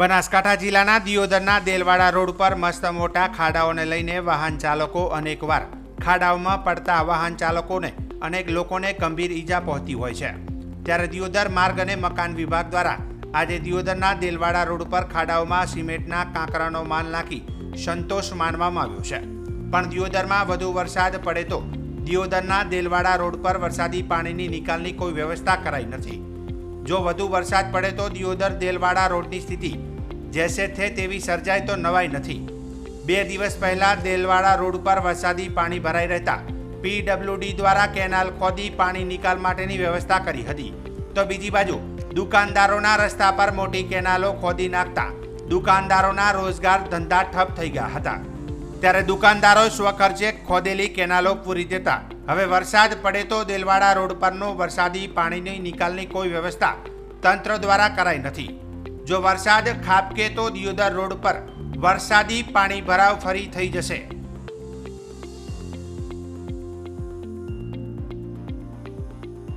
બનાસકાંઠા જિલ્લાના દિયોદરના દેલવાડા રોડ પર મસ્ત મોટા ખાડાઓને લઈને વાહન ચાલકો અનેકવાર ખાડાઓમાં પડતા વાહન ચાલકોને અનેક લોકોને ગંભીર ઈજા પહોંચતી હોય છે. ત્યારે દિયોદર માર્ગ અને મકાન વિભાગ દ્વારા આજે દિયોદરના દેલવાડા રોડ પર ખાડાઓમાં સિમેન્ટના કાંકરાનો માલ નાખી સંતોષ માનવામાં આવ્યો છે. પણ દિયોદરમાં વધુ વરસાદ પડે તો દિયોદરના દેલવાડા રોડ પર વરસાદી પાણીની નિકાલની કોઈ વ્યવસ્થા કરાઈ નથી. જો વધુ વરસાદ પડે તો દિયોદર દેલવાડા રોડની સ્થિતિ જેસે થે તેવી સર્જાય તો નવાઈ નથી. બે દિવસ પહેલા દેલવાડા રોડ પર વરસાદી પાણી ભરાઈ રહેતા પીડબ્લ્યુડી દ્વારા કેનાલ ખોદી પાણી નિકાલ માટેની વ્યવસ્થા કરી હતી. તો બીજી બાજુ, દુકાનદારોના રસ્તા પર મોટી કેનાલો ખોદી નાખતા દુકાનદારોના રોજગાર ધંધા ઠપ થઈ ગયા હતા. ત્યારે દુકાનદારો સ્વખર્ચે ખોદેલી કેનાલો પૂરી દેતા. હવે વરસાદ પડે તો દેલવાડા રોડ પરનો વરસાદી પાણીની નિકાલની કોઈ વ્યવસ્થા તંત્ર દ્વારા કરાઈ નથી. જો વરસાદ ખાબકે તો દિયોદર રોડ પર. વરસાદી પાણી ભરાવ ફરી થઈ જશે.